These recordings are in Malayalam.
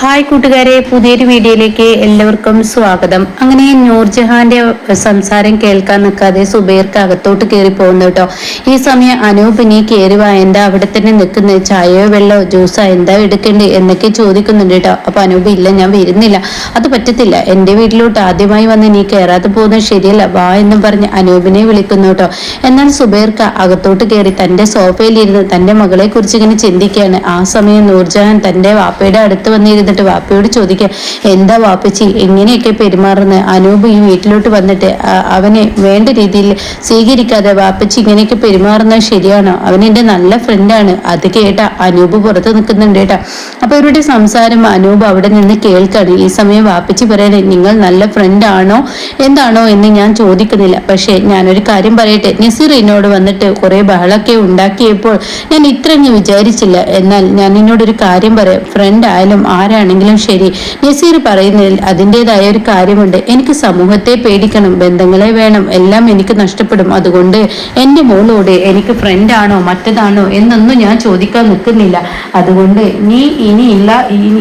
ഹായ് കൂട്ടുകാരെ പുതിയൊരു വീഡിയോയിലേക്ക് എല്ലാവർക്കും സ്വാഗതം. അങ്ങനെ നൂർജഹാന്റെ സംസാരം കേൾക്കാൻ നിൽക്കാതെ സുബൈർക്ക് അകത്തോട്ട് കയറി പോകുന്നു കേട്ടോ. ഈ സമയം അനൂപ് നീ കയറി എന്താ അവിടെ തന്നെ നിൽക്കുന്നത് ചായയോ വെള്ളമോ ജ്യൂസോ എന്താ എടുക്കണ്ടേ എന്നൊക്കെ ചോദിക്കുന്നുണ്ട് കേട്ടോ. അപ്പൊ അനൂപ് ഇല്ല ഞാൻ വരുന്നില്ല. അത് പറ്റത്തില്ല. എന്റെ വീട്ടിലോട്ട് ആദ്യമായി വന്ന് നീ കയറാതെ പോകുന്നത് ശരിയല്ല. വാ എന്ന് പറഞ്ഞ് അനൂപിനെ വിളിക്കുന്നു കേട്ടോ. എന്നാൽ സുബൈർക്ക് അകത്തോട്ട് കയറി തന്റെ സോഫയിലിരുന്ന് തന്റെ മകളെ കുറിച്ച് ഇങ്ങനെ ചിന്തിക്കുകയാണ്. ആ സമയം നൂർജഹാൻ തന്റെ വാപ്പയുടെ അടുത്ത് വന്നിരുന്നു. എന്നിട്ട് വാപ്പയോട് ചോദിക്കുക എന്താ വാപ്പച്ചി എങ്ങനെയൊക്കെ പെരുമാറുന്ന? അനൂപ് ഈ വീട്ടിലോട്ട് വന്നിട്ട് അവനെ വേണ്ട രീതിയിൽ സ്വീകരിക്കാതെ വാപ്പച്ചി ഇങ്ങനെയൊക്കെ പെരുമാറുന്നത് ശരിയാണോ? അവൻ നല്ല ഫ്രണ്ടാണ് അത് കേട്ട അനൂപ് പുറത്ത് നിൽക്കുന്നുണ്ട് കേട്ടാ. അപ്പൊ ഇവരുടെ സംസാരം അനൂപ് അവിടെ നിന്ന് കേൾക്കാണ്. ഈ സമയം വാപ്പച്ചി പറയണേ നിങ്ങൾ നല്ല ഫ്രണ്ട് ആണോ? എന്താണോ എന്ന് ഞാൻ ചോദിക്കുന്നില്ല. പക്ഷേ ഞാനൊരു കാര്യം പറയട്ടെ. നസീർ എന്നോട് വന്നിട്ട് കുറെ ബഹളൊക്കെ ഉണ്ടാക്കിയപ്പോൾ ഞാൻ ഇത്രങ്ങ് വിചാരിച്ചില്ല. എന്നാൽ ഞാൻ നിന്നോടൊരു കാര്യം പറയാം. ഫ്രണ്ട് ആയാലും ആരാ ആരാണെങ്കിലും ശരി. നസീർ പറയുന്നതിൽ അതിന്റെതായ ഒരു കാര്യമുണ്ട്. എനിക്ക് സമൂഹത്തെ പേടിക്കണം ബന്ധങ്ങളെ വേണം എല്ലാം എനിക്ക് നഷ്ടപ്പെടും. അതുകൊണ്ട് എന്റെ മോളോട് എനിക്ക് ഫ്രണ്ട് ആണോ മറ്റതാണോ എന്നൊന്നും ഞാൻ ചോദിക്കാൻ നിൽക്കുന്നില്ല. അതുകൊണ്ട് നീ ഇനിയില്ല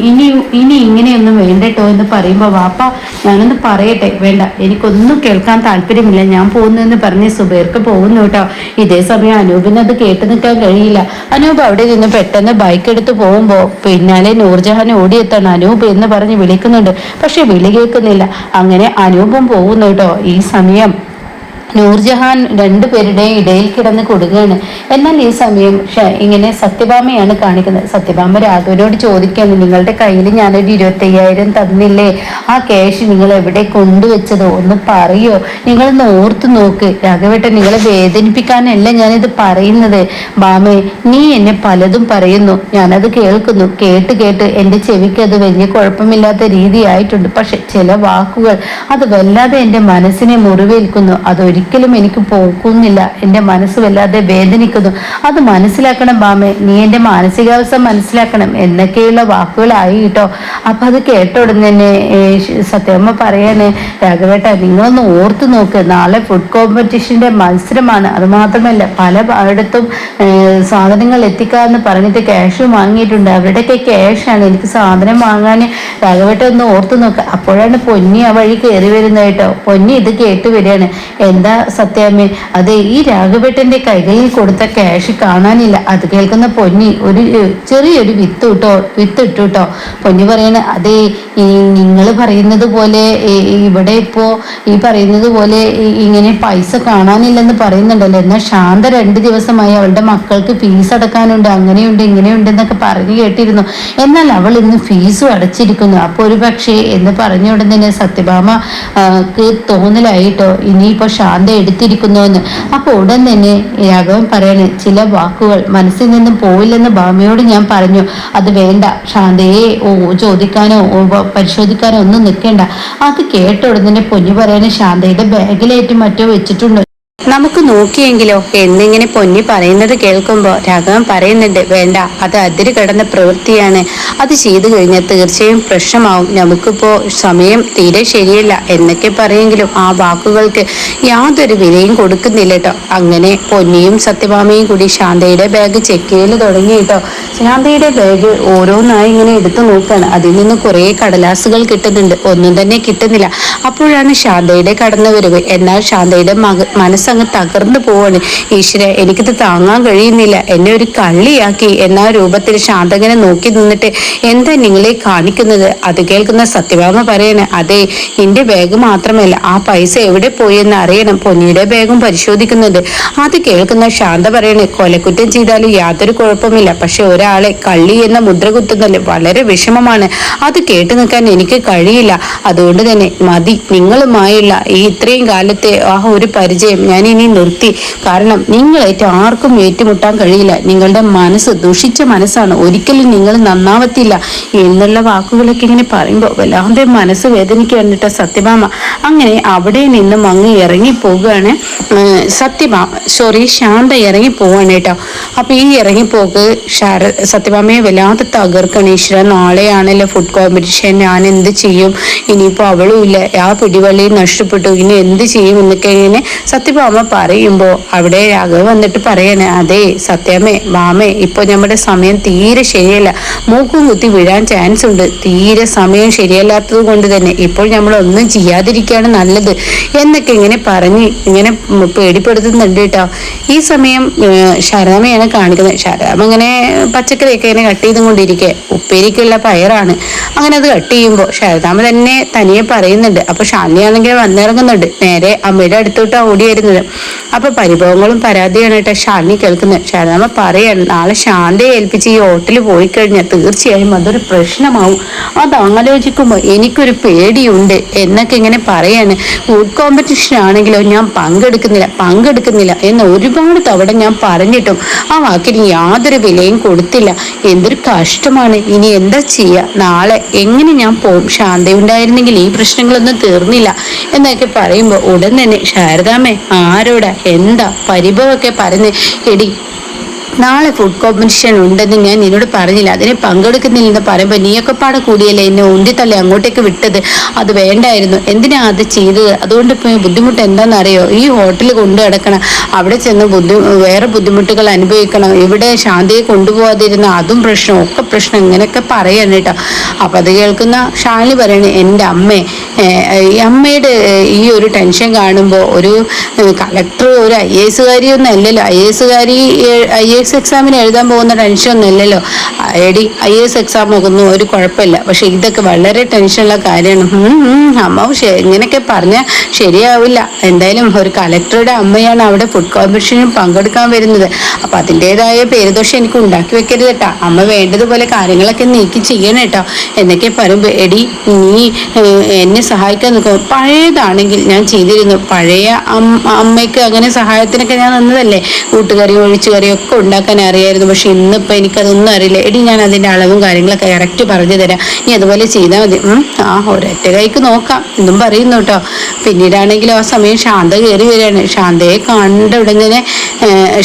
ഇനി ഇനി ഇങ്ങനെയൊന്നും വേണ്ടട്ടോ എന്ന് പറയുമ്പോൾ വാപ്പ ഞാനൊന്ന് പറയട്ടെ. വേണ്ട എനിക്കൊന്നും കേൾക്കാൻ താല്പര്യമില്ല. ഞാൻ പോകുന്നതെന്ന് പറഞ്ഞ് സുബേർക്ക് പോകുന്നു കേട്ടോ. ഇതേ സമയം അനൂപിന് അത് കേട്ടു നിൽക്കാൻ കഴിയില്ല. അനൂപ് അവിടെ നിന്ന് പെട്ടെന്ന് ബൈക്ക് എടുത്ത് പോകുമ്പോൾ പിന്നാലെ നൂർജഹാൻ ഓടി എത്തണം അനൂപ് എന്ന് പറഞ്ഞ് വിളിക്കുന്നുണ്ട്. പക്ഷെ വിളി കേൾക്കുന്നില്ല. അങ്ങനെ അനൂപും പോകുന്നു കേട്ടോ ഈ സമയം. നൂർജഹാൻ രണ്ടുപേരുടെയും ഇടയിൽ കിടന്ന് കൊടുക്കുകയാണ്. എന്നാൽ ഈ സമയം ഇങ്ങനെ സത്യഭാമയാണ് കാണിക്കുന്നത്. സത്യഭാമ രാഘവനോട് ചോദിക്കുകയാണ് നിങ്ങളുടെ കയ്യിൽ ഞാനൊരു ഇരുപത്തയ്യായിരം തന്നില്ലേ? ആ ക്യാഷ് നിങ്ങൾ എവിടെ കൊണ്ടുവച്ചതോ? ഒന്ന് പറയോ? നിങ്ങളൊന്ന് ഓർത്തു നോക്ക്. രാഘവേട്ടൻ നിങ്ങളെ വേദനിപ്പിക്കാനല്ല ഞാനിത് പറയുന്നത്. ബാമേ നീ എന്നെ പലതും പറയുന്നു. ഞാനത് കേൾക്കുന്നു. കേട്ട് കേട്ട് എന്റെ ചെവിക്ക് അത് വലിയ കുഴപ്പമില്ലാത്ത രീതിയായിട്ടുണ്ട്. പക്ഷെ ചില വാക്കുകൾ അത് വല്ലാതെ എന്റെ മനസ്സിനെ മുറിവേൽക്കുന്നു. അതൊരു ഒരിക്കലും എനിക്ക് പോക്കുന്നില്ല. എന്റെ മനസ്സ് വല്ലാതെ വേദനിക്കുന്നു. അത് മനസ്സിലാക്കണം ബാമേ. നീ എന്റെ മാനസികാവസ്ഥ മനസ്സിലാക്കണം. എന്നൊക്കെയുള്ള വാക്കുകളായി കേട്ടോ. അപ്പം അത് കേട്ട ഉടനെ തന്നെ സത്യമ്മ പറയാന് രാഘവേട്ട നിങ്ങളൊന്ന് ഓർത്തു നോക്ക്. നാളെ ഫുഡ് കോമ്പറ്റീഷന്റെ മത്സരമാണ്. അതുമാത്രമല്ല പല ഇടത്തും സാധനങ്ങൾ എത്തിക്കാമെന്ന് പറഞ്ഞിട്ട് ക്യാഷ് വാങ്ങിയിട്ടുണ്ട്. അവരുടെയൊക്കെ ക്യാഷാണ് എനിക്ക് സാധനം വാങ്ങാൻ രാഘവേട്ട ഒന്ന് ഓർത്തു നോക്ക്. അപ്പോഴാണ് പൊന്നി ആ വഴി കയറി വരുന്നത് കേട്ടോ. പൊന്നി ഇത് കേട്ട് വരികയാണ്. എന്താ എന്താ സത്യാമ്മേ? അതെ ഈ രാഘവേട്ടന്റെ കൈകളിൽ കൊടുത്ത ക്യാഷ് കാണാനില്ല. അത് കേൾക്കുന്ന പൊന്നി ഒരു ചെറിയൊരു വിത്ത് ഇട്ടോ വിത്ത് ഇട്ടു കേട്ടോ പൊന്നി പറയണ അതെ നിങ്ങൾ പറയുന്നത് പോലെ ഇവിടെ ഇപ്പോ ഈ പറയുന്നത് പോലെ ഇങ്ങനെ പൈസ കാണാനില്ലെന്ന് പറയുന്നുണ്ടല്ലോ. എന്നാൽ ശാന്ത രണ്ട് ദിവസമായി അവളുടെ മക്കൾക്ക് ഫീസ് അടക്കാനുണ്ട് അങ്ങനെയുണ്ട് ഇങ്ങനെയുണ്ട് എന്നൊക്കെ പറഞ്ഞു കേട്ടിരുന്നു. എന്നാൽ അവൾ ഇന്ന് ഫീസും അടച്ചിരിക്കുന്നു. അപ്പോൾ ഒരു പക്ഷേ എന്ന് പറഞ്ഞ ഉടൻ തന്നെ സത്യഭാമക്ക് തോന്നലായിട്ടോ? ഇനിയിപ്പോ ശാന്ത ശാന്ത എടുത്തിരിക്കുന്നുവെന്ന് അപ്പോൾ ഉടൻ തന്നെ രാഘവൻ പറയണ് ചില വാക്കുകൾ മനസ്സിൽ നിന്നും പോവില്ലെന്ന് ഭാമയോട് ഞാൻ പറഞ്ഞു. അത് വേണ്ട. ശാന്തയെ ഓ ചോദിക്കാനോ പരിശോധിക്കാനോ ഒന്നും നിൽക്കേണ്ട. അത് കേട്ട ഉടനെ പൊന്നു പറയണ ശാന്തയുടെ ബാഗിലേറ്റ് മറ്റോ വെച്ചിട്ടുണ്ട്. നമുക്ക് നോക്കിയെങ്കിലോ എന്നിങ്ങനെ പൊന്നി പറയുന്നത് കേൾക്കുമ്പോൾ രാഘവൻ പറയുന്നുണ്ട് വേണ്ട അത് അതിര് കടന്ന പ്രവൃത്തിയാണ്. അത് ചെയ്തു കഴിഞ്ഞാൽ തീർച്ചയായും പ്രശ്നമാവും. നമുക്കിപ്പോ സമയം തീരെ ശരിയല്ല എന്നൊക്കെ പറയെങ്കിലും ആ വാക്കുകൾക്ക് യാതൊരു വിലയും കൊടുക്കുന്നില്ല കേട്ടോ. അങ്ങനെ പൊന്നിയും സത്യഭാമയും കൂടി ശാന്തയുടെ ബാഗ് ചെക്ക് ചെയ്യൽ തുടങ്ങി കേട്ടോ. ശാന്തയുടെ ബാഗ് ഓരോന്നായി ഇങ്ങനെ എടുത്തു നോക്കുകയാണ് അതിൽ നിന്ന് കുറേ കടലാസുകൾ കിട്ടുന്നുണ്ട്. ഒന്നും തന്നെ കിട്ടുന്നില്ല. അപ്പോഴാണ് ശാന്തയുടെ കടന്നു വരവ്. എന്നാൽ ശാന്തയുടെ മനസ്സ് അങ്ങ് തകർന്നു പോവാണ്. ഈശ്വര എനിക്കിത് താങ്ങാൻ കഴിയുന്നില്ല. എന്നെ ഒരു കള്ളിയാക്കി. എന്ന രൂപത്തിൽ ശാന്തകനെ നോക്കി നിന്നിട്ട് എന്താ നിങ്ങളെ കാണിക്കുന്നത്? അത് കേൾക്കുന്ന സത്യഭാമ പറയണ അതെ എന്റെ ബാഗ് മാത്രമല്ല ആ പൈസ എവിടെ പോയി എന്ന് അറിയണം. പൊന്നിയുടെ ബാഗും പരിശോധിക്കുന്നത്. അത് കേൾക്കുന്ന ശാന്ത പറയണ കൊലക്കുറ്റം ചെയ്താലും യാതൊരു കുഴപ്പമില്ല പക്ഷെ ഒരാളെ കള്ളി എന്ന മുദ്ര കുത്തുന്നത് വളരെ വിഷമമാണ്. അത് കേട്ടു നിൽക്കാൻ എനിക്ക് കഴിയില്ല. അതുകൊണ്ട് തന്നെ മതി നിങ്ങളുമായുള്ള ഈ ഇത്രയും കാലത്തെ ആ ഒരു പരിചയം ഞാൻ ഇനി നിർത്തി. കാരണം നിങ്ങൾ നിങ്ങളേറ്റ് ആർക്കും ഏറ്റുമുട്ടാൻ കഴിയില്ല. നിങ്ങളുടെ മനസ്സ് ദുഷിച്ച മനസ്സാണ്. ഒരിക്കലും നിങ്ങൾ നന്നാവത്തില്ല എന്നുള്ള വാക്കുകളൊക്കെ ഇങ്ങനെ പറയുമ്പോൾ വല്ലാതെ മനസ്സ് വേദനിക്കുകയാണ് കേട്ടോ സത്യഭാമ. അങ്ങനെ അവിടെ നിന്നും അങ്ങ് ഇറങ്ങി പോവുകയാണ് സത്യഭാമ സോറി ശാന്ത ഇറങ്ങി പോവാണ് കേട്ടോ. അപ്പൊ ഈ ഇറങ്ങിപ്പോക്ക് ശാര സത്യഭാമയെ വല്ലാതെ തകർക്കണം. ഈശ്വര നാളെയാണല്ലോ ഫുഡ് കോമ്പറ്റീഷൻ ഞാൻ എന്ത് ചെയ്യും? ഇനിയിപ്പോ അവളും ഇല്ല. ആ പിടിവള്ളി നഷ്ടപ്പെട്ടു. ഇനി എന്ത് ചെയ്യും? എന്നൊക്കെ ഇങ്ങനെ സത്യഭാമ ശാരദാമ്മ പറയുമ്പോൾ അവിടെ രാഘവ് വന്നിട്ട് പറയണേ അതെ സത്യമേ മാമേ ഇപ്പൊ നമ്മുടെ സമയം തീരെ ശരിയല്ല. മൂക്കും കുത്തി വീഴാൻ ചാൻസ് ഉണ്ട്. തീരെ സമയം ശരിയല്ലാത്തത് കൊണ്ട് തന്നെ ഇപ്പോൾ നമ്മൾ ഒന്നും ചെയ്യാതിരിക്കുകയാണ് നല്ലത്. എന്നൊക്കെ ഇങ്ങനെ പറഞ്ഞ് ഇങ്ങനെ പേടിപ്പെടുത്തുന്നുണ്ട് കേട്ടോ. ഈ സമയം ശരതമയാണ് കാണിക്കുന്നത്. ശാരദാമ്മ ഇങ്ങനെ പച്ചക്കറിയൊക്കെ ഇങ്ങനെ കട്ട് ചെയ്തുകൊണ്ടിരിക്കെ. ഉപ്പേരിക്കുള്ള പയറാണ്. അങ്ങനെ അത് കട്ട് ചെയ്യുമ്പോൾ ശരതാമ തന്നെ തനിയെ പറയുന്നുണ്ട്. അപ്പോൾ ഷാനിയാണെങ്കിൽ വന്നിറങ്ങുന്നുണ്ട്. നേരെ അമ്മയുടെ അടുത്തോട്ടാണ് ഓടി വരുന്നത് അപ്പൊ പരിഭവങ്ങളും പരാതിയാണ് കേട്ടോ ഷാലിനി കേൾക്കുന്നത്. ശാരദാമ്മ പറയാണ് നാളെ ശാന്തയെ ഏൽപ്പിച്ച് ഈ ഹോട്ടലിൽ പോയി കഴിഞ്ഞാൽ തീർച്ചയായും അതൊരു പ്രശ്നമാവും. അത് ആലോചിക്കുമ്പോൾ എനിക്കൊരു പേടിയുണ്ട് എന്നൊക്കെ ഇങ്ങനെ പറയാണ്. ഫുഡ് കോമ്പറ്റീഷൻ ആണെങ്കിലോ ഞാൻ പങ്കെടുക്കുന്നില്ല പങ്കെടുക്കുന്നില്ല എന്ന് ഒരുപാട് തവണ ഞാൻ പറഞ്ഞിട്ടും ആ വാക്കിന് യാതൊരു വിലയും കൊടുത്തില്ല. എന്തൊരു കഷ്ടമാണ്. ഇനി എന്താ ചെയ്യുക നാളെ എങ്ങനെ ഞാൻ പോകും ശാന്തി ഉണ്ടായിരുന്നെങ്കിൽ ഈ പ്രശ്നങ്ങളൊന്നും തീർന്നില്ല എന്നൊക്കെ പറയുമ്പോൾ ഉടൻ തന്നെ ശാരദാമ്മേ ആരോടാ? എന്താ? പരിഭവമൊക്കെ പറഞ്ഞ് എടി നാളെ ഫുഡ് കോമ്പറ്റീഷൻ ഉണ്ടെന്ന് ഞാൻ നിന്നോട് പറഞ്ഞില്ല. അതിനെ പങ്കെടുക്കുന്നില്ലെന്ന് പറയുമ്പോൾ നീയൊക്കെ പാടെ കൂടിയല്ലേ എന്നെ ഉന്തിത്തള്ളി അങ്ങോട്ടേക്ക് വിട്ടത്? അത് വേണ്ടായിരുന്നു. എന്തിനാ അത് ചെയ്തത്? അതുകൊണ്ട് ഇപ്പോൾ ബുദ്ധിമുട്ട് എന്താണെന്നറിയോ? ഈ ഹോട്ടലിൽ കൊണ്ടു കിടക്കണം അവിടെ ചെന്ന് ബുദ്ധി വേറെ ബുദ്ധിമുട്ടുകൾ അനുഭവിക്കണം. ഇവിടെ ശാന്തിയെ കൊണ്ടുപോകാതിരുന്ന അതും പ്രശ്നം ഒക്കെ പ്രശ്നം ഇങ്ങനെയൊക്കെ പറയണം കേട്ടോ. അപ്പം അത് കേൾക്കുന്ന ഷാലി പറയണേ എന്റെ അമ്മേ ഈ അമ്മയുടെ ഈ ഒരു ടെൻഷൻ കാണുമ്പോൾ ഒരു കളക്ടർ ഒരു ഐ എ എസുകാരിയൊന്നും അല്ലല്ലോ. ഐ എസുകാരി ഐ എ എസ് എക്സാമിന് എഴുതാൻ പോകുന്ന ടെൻഷനൊന്നും ഇല്ലല്ലോ. എടി ഐ എസ് എക്സാം നോക്കുന്നു ഒരു കുഴപ്പമില്ല. പക്ഷെ ഇതൊക്കെ വളരെ ടെൻഷനുള്ള കാര്യമാണ്. അമ്മ ഇങ്ങനെയൊക്കെ പറഞ്ഞാൽ ശരിയാവില്ല. എന്തായാലും ഒരു കലക്ടറുടെ അമ്മയാണ് അവിടെ ഫുഡ് കോമ്പറ്റീഷനിൽ പങ്കെടുക്കാൻ വരുന്നത്. അപ്പം അതിന്റെതായ പേരുദോഷം എനിക്ക് ഉണ്ടാക്കി വെക്കരുത് കേട്ടോ അമ്മ വേണ്ടതുപോലെ കാര്യങ്ങളൊക്കെ നീക്കി ചെയ്യണം കേട്ടോ എന്നൊക്കെ പറയുമ്പോൾ എടി നീ എന്നെ സഹായിക്കാൻ നിൽക്കും. പഴയതാണെങ്കിൽ ഞാൻ ചെയ്തിരുന്നു. പഴയ അമ്മയ്ക്ക് അങ്ങനെ സഹായത്തിനൊക്കെ ഞാൻ നിന്നതല്ലേ? കൂട്ടുകറിയും ഒഴിച്ചുകറിയും ഒക്കെ ഉണ്ടാക്കാൻ അറിയായിരുന്നു. പക്ഷെ ഇന്നിപ്പോൾ എനിക്കതൊന്നും അറിയില്ല. എടി ഞാൻ അതിന്റെ അളവും കാര്യങ്ങളൊക്കെ കറക്റ്റ് പറഞ്ഞു തരാം. ഇനി അതുപോലെ ചെയ്താൽ മതി. ആ ഒരൊറ്റ കൈക്ക് നോക്കാം. എന്നും പറയുന്നു കേട്ടോ. പിന്നീടാണെങ്കിലും ആ സമയം ശാന്ത കയറി വരികയാണ്. ശാന്തയെ കണ്ട ഉടനെ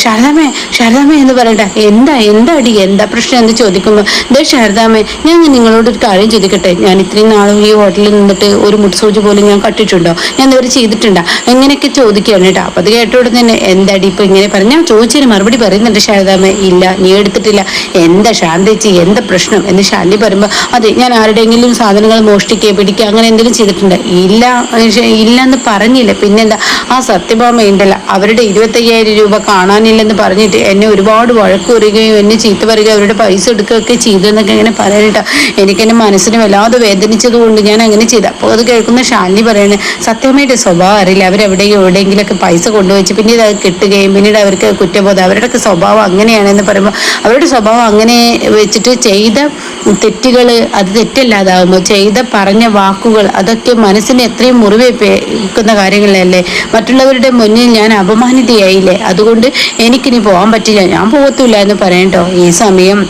ശാരദാമേ ശാരദാമേ എന്ന് പറയട്ടെ എന്താ എന്താ അടി എന്താ പ്രശ്നം എന്ന് ചോദിക്കുമ്പോൾ ദേ ശാരദാമേ ഞാൻ നിങ്ങളോട് ഒരു കാര്യം ചോദിക്കട്ടെ. ഞാൻ ഇത്രയും നാളും ഈ ഹോട്ടലിൽ നിന്നിട്ട് ഒരു മുട്ടുസൂചി പോലും ഞാൻ കട്ടിട്ടുണ്ടോ? ഞാൻ ഇതുവരെ ചെയ്തിട്ടുണ്ടോ. എങ്ങനെയൊക്കെ ചോദിക്കുകയാണ് കേട്ടോ. അപ്പൊ അത് കേട്ട ഉടനെ എന്താടി ഇപ്പൊ ഇങ്ങനെ പറഞ്ഞു? ഞാൻ ചോദിച്ചതിന് മറുപടി പറയുന്നുണ്ട് ശാരദാമ്മ ഇല്ല നീ എടുത്തിട്ടില്ല. എന്താ ശാന്തിച്ച് എന്താ പ്രശ്നം? എന്ന് ശാന്തി പറയുമ്പോൾ അതെ ഞാൻ ആരുടെയെങ്കിലും സാധനങ്ങൾ മോഷ്ടിക്കുക പിടിക്കുക അങ്ങനെ എന്തെങ്കിലും ചെയ്തിട്ടുണ്ട്. ഇല്ല ഇല്ല എന്ന് പറഞ്ഞില്ല. പിന്നെന്താ? ആ സത്യഭാമ ഉണ്ടല്ല അവരുടെ ഇരുപത്തയ്യായിരം രൂപ കാണാനില്ലെന്ന് പറഞ്ഞിട്ട് എന്നെ ഒരുപാട് വഴക്ക് പറയുകയും എന്നെ ചീത്ത പറയുകയും അവരുടെ പൈസ എടുക്കുകയൊക്കെ ചെയ്തെന്നൊക്കെ ഇങ്ങനെ പറയാനിട്ടാ എനിക്ക് എന്റെ മനസ്സിന് വല്ലാതെ വേദനിച്ചത് കൊണ്ട് ഞാൻ അങ്ങനെ ചെയ്ത. അപ്പോൾ അത് കേൾക്കുന്ന ശാന്തി പറയണേ സത്യമായിട്ട് സ്വഭാവം അറിയില്ല. അവരെവിടെയും എവിടെയെങ്കിലൊക്കെ പൈസ കൊണ്ടുവച്ച് പിന്നീട് അത് കിട്ടുകയും പിന്നീട് അവർക്ക് കുറ്റബോധം അവരുടെ സ്വഭാവം അങ്ങനെയാണെന്ന് പറയുമ്പോൾ അവരുടെ സ്വഭാവം അങ്ങനെ വെച്ചിട്ട് ചെയ്ത തെറ്റുകൾ അത് തെറ്റല്ലാതാകുമ്പോൾ ചെയ്ത പറഞ്ഞ വാക്കുകൾ അതൊക്കെ മനസ്സിന് എത്രയും മുറിവേൽപ്പിക്കുന്ന കാര്യങ്ങളല്ലേ? മറ്റുള്ളവരുടെ മുന്നിൽ ഞാൻ അപമാനിതയായില്ലേ? അതുകൊണ്ട് എനിക്കിനി പോകാൻ പറ്റില്ല. ഞാൻ പോകത്തില്ല എന്ന് പറയണ്ടോ ഈ സമയം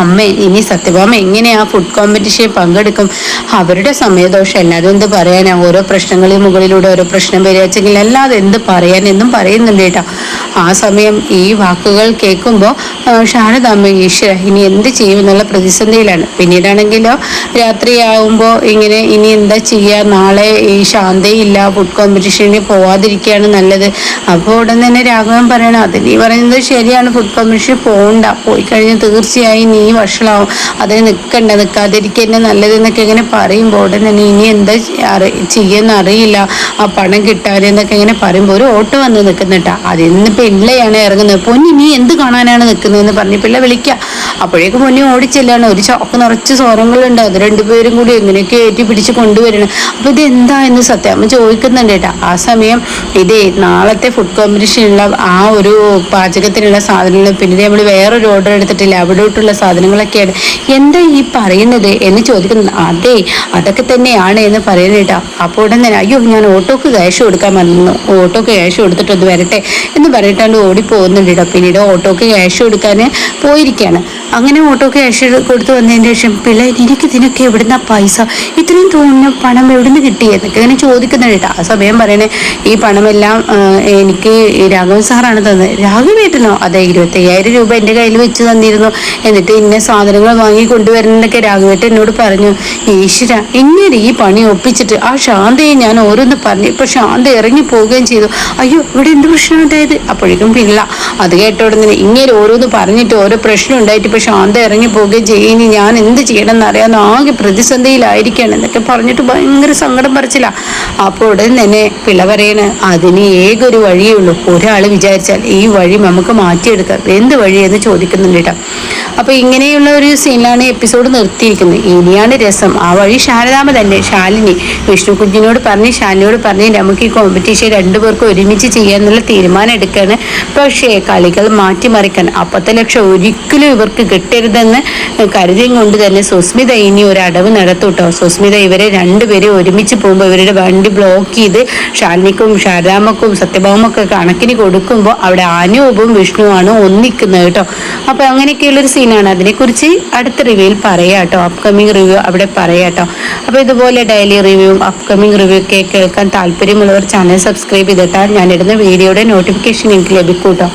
അമ്മ ഇനി സത്യഭാമ എങ്ങനെയാ ഫുഡ് കോമ്പറ്റീഷൻ പങ്കെടുക്കും? അവരുടെ സമയദോഷം അല്ലാതെ എന്ത് പറയാനാ? ഓരോ പ്രശ്നങ്ങളിൽ മുകളിലൂടെ ഓരോ പ്രശ്നം വരികച്ചെങ്കിൽ അല്ലാതെ എന്ത് പറയാൻ എന്നും പറയുന്നുണ്ട് കേട്ടോ. ആ സമയം ഈ വാക്കുകൾ കേൾക്കുമ്പോൾ ശാരദാമ്മ ഈശ്വര ഇനി എന്ത് ചെയ്യും എന്നുള്ള പ്രതിസന്ധിയിലാണ്. പിന്നീടാണെങ്കിലോ രാത്രിയാവുമ്പോൾ ഇങ്ങനെ ഇനി എന്താ ചെയ്യുക നാളെ ഈ ശാന്തയില്ല ഫുഡ് കോമ്പറ്റീഷനിൽ പോവാതിരിക്കുകയാണ് നല്ലത്. അപ്പോൾ ഉടൻ തന്നെ രാഘവൻ പറയണം അത് നീ പറയുന്നത് ശരിയാണ് ഫുഡ് കോമ്പറ്റീഷൻ പോകണ്ട പോയി കഴിഞ്ഞാൽ തീർച്ചയായും നീ വഷളാവും. അതിന് നിൽക്കണ്ട നിൽക്കാതിരിക്കുക നല്ലതെന്നൊക്കെ ഇങ്ങനെ പറയുമ്പോൾ ഉടൻ തന്നെ ഇനി എന്താ ചെയ്യുന്ന അറിയില്ല. ആ പണം കിട്ടാൻ എന്നൊക്കെ ഇങ്ങനെ പറയുമ്പോൾ ഒരു ഓട്ടോ വന്ന് നിൽക്കുന്നുട്ടാ അതിന്ന് പിള്ളയാണ് ഇറങ്ങുന്നത്. പൊന്നി നീ എന്ത് കാണാനാണ് നിൽക്കുന്നതെന്ന് പറഞ്ഞ് പിള്ള വിളിക്കുക അപ്പോഴേക്കും പൊന്നി ഓടിച്ചെല്ലാണ്. ഒരു ചോക്ക് നിറച്ച് സ്വരങ്ങളുണ്ട്. അത് രണ്ടുപേരും കൂടി എങ്ങനെയൊക്കെ ഏറ്റി പിടിച്ച് കൊണ്ടുവരണം. അപ്പോൾ ഇത് എന്താ എന്ന് സത്യം ചോദിക്കുന്നുണ്ട് കേട്ടോ. ആ സമയം ഇതേ നാളത്തെ ഫുഡ് കോമ്പറ്റീഷനുള്ള ആ ഒരു പാചകത്തിനുള്ള സാധനങ്ങൾ പിന്നീട് നമ്മൾ വേറൊരു ഓർഡർ എടുത്തിട്ടില്ല. അവിടോട്ടുള്ള സാധനങ്ങളൊക്കെയാണ്. എന്താ ഈ പറയുന്നത് എന്ന് ചോദിക്കുന്നത് അതെ അതൊക്കെ തന്നെയാണ് എന്ന് പറയുന്നത് അപ്പോൾ ഉടൻ തന്നെ അയ്യോ ഞാൻ ഓട്ടോക്ക് ക്യാഷ് കൊടുക്കാൻ വന്നു. ഓട്ടോക്ക് ക്യാഷ് കൊടുത്തിട്ടൊന്ന് വരട്ടെ എന്ന് പറഞ്ഞിട്ടാണ് ഓടി പോകുന്നുണ്ട് കേട്ടോ പിന്നീട് ഓട്ടോക്ക് ക്യാഷ് കൊടുക്കാൻ പോയിരിക്കുകയാണ് അങ്ങനെ ഓട്ടോ ക്യാഷ് കൊടുത്ത് വന്നതിന് ശേഷം പിള്ളേ നിനക്ക് ഇതിനൊക്കെ എവിടുന്ന പൈസ? ഇത്രയും തോന്നുന്ന പണം എവിടുന്ന് കിട്ടി? എന്നൊക്കെ ഇങ്ങനെ ചോദിക്കുന്നുണ്ട് ആ സമയം പറയണേ ഈ പണമെല്ലാം എനിക്ക് രാഘവൻ സാറാണ് തന്നത്. രാഘവേട്ടനോ അതെ ഇരുപത്തയ്യായിരം രൂപ എന്റെ കയ്യിൽ വെച്ച് തന്നിരുന്നു. എന്നിട്ട് ഇന്ന സാധനങ്ങൾ വാങ്ങി കൊണ്ടുവരുന്നതൊക്കെ രാഘവേട്ടൻ എന്നോട് പറഞ്ഞു. ഈശ്വര ഇങ്ങനെ ഈ പണി ഒപ്പിച്ചിട്ട് ആ ശാന്തയെ ഞാൻ ഓരോന്ന് പറഞ്ഞു. ഇപ്പൊ ശാന്ത ഇറങ്ങി പോവുകയും ചെയ്തു. അയ്യോ ഇവിടെ എന്ത് പ്രശ്നം ഉണ്ടായത്? അപ്പോഴേക്കും പിള്ള. അത് കേട്ടോടുന്നില്ല ഇങ്ങനെ ഓരോന്ന് പറഞ്ഞിട്ട് ഓരോ പ്രശ്നം ഉണ്ടായിട്ട് ഇപ്പൊ ശാന്ത ഇറങ്ങി പോവുകയും ചെയ്യും. ഇനി ഞാൻ എന്ത് ചെയ്യണം എന്നറിയാൻ ആകെ പ്രതിസന്ധിയിലായിരിക്കണം എന്നൊക്കെ പറഞ്ഞിട്ട് ഭയങ്കര സങ്കടം പറിച്ചില്ല അപ്പോൾ ഉടൻ തന്നെ പിള്ള പറയണ് അതിന് ഏകൊരു വഴിയേ ഉള്ളൂ? ഒരാൾ വിചാരിച്ചാൽ ഈ വഴി നമുക്ക് മാറ്റിയെടുക്കാം. എന്ത് വഴി എന്ന് ചോദിക്കുന്നുണ്ട് കേട്ടോ. അപ്പൊ ഇങ്ങനെയുള്ള ഒരു സീനിലാണ് എപ്പിസോഡ് നിർത്തിയിരിക്കുന്നത്. ഇനിയാണ് രസം. ആ വഴി ശാരദാമ തന്നെ ശാലിനി വിഷ്ണു കുഞ്ഞിനോട് പറഞ്ഞ് ശാലിനിയോട് പറഞ്ഞ് നമുക്ക് ഈ കോമ്പറ്റീഷൻ രണ്ടുപേർക്കും ഒരുമിച്ച് ചെയ്യാന്നുള്ള തീരുമാനം എടുക്കുകയാണ് പക്ഷേ കളികൾ മാറ്റിമറിക്കാൻ അപ്പത്തെ ലക്ഷം ഒരിക്കലും ഇവർക്ക് കിട്ടരുതെന്ന് കരുതിയും കൊണ്ട് തന്നെ സുസ്മിത ഇനി ഒരു അടവ് നടത്തൂട്ടോ. സുസ്മിത ഇവരെ രണ്ടുപേരും ഒരുമിച്ച് പോകുമ്പോൾ ഇവരുടെ വണ്ടി ബ്ലോക്ക് ചെയ്ത് ശാലിനിക്കും ശാരദാമ്മക്കും സത്യഭാമക്കും കണക്കിന് കൊടുക്കുമ്പോൾ അവിടെ അനൂപും വിഷ്ണുവാണ് ഒന്നിക്കുന്നത് കേട്ടോ. അപ്പൊ അങ്ങനെയൊക്കെയുള്ളൊരു സീനാണ് അതിനെക്കുറിച്ച് അടുത്ത റിവ്യൂവിൽ പറയാം കേട്ടോ. അപ്കമിങ് റിവ്യൂ അവിടെ പറയാം കേട്ടോ. അപ്പോൾ ഇതുപോലെ ഡെയിലി റിവ്യൂവും അപ്കമിങ് റിവ്യൂ ഒക്കെ കേൾക്കാൻ താല്പര്യമുള്ളവർ ചാനൽ സബ്സ്ക്രൈബ് ചെയ്തിട്ടാൽ ഞാനിടുന്ന വീഡിയോയുടെ നോട്ടിഫിക്കേഷൻ എനിക്ക് ലഭിക്കും കേട്ടോ.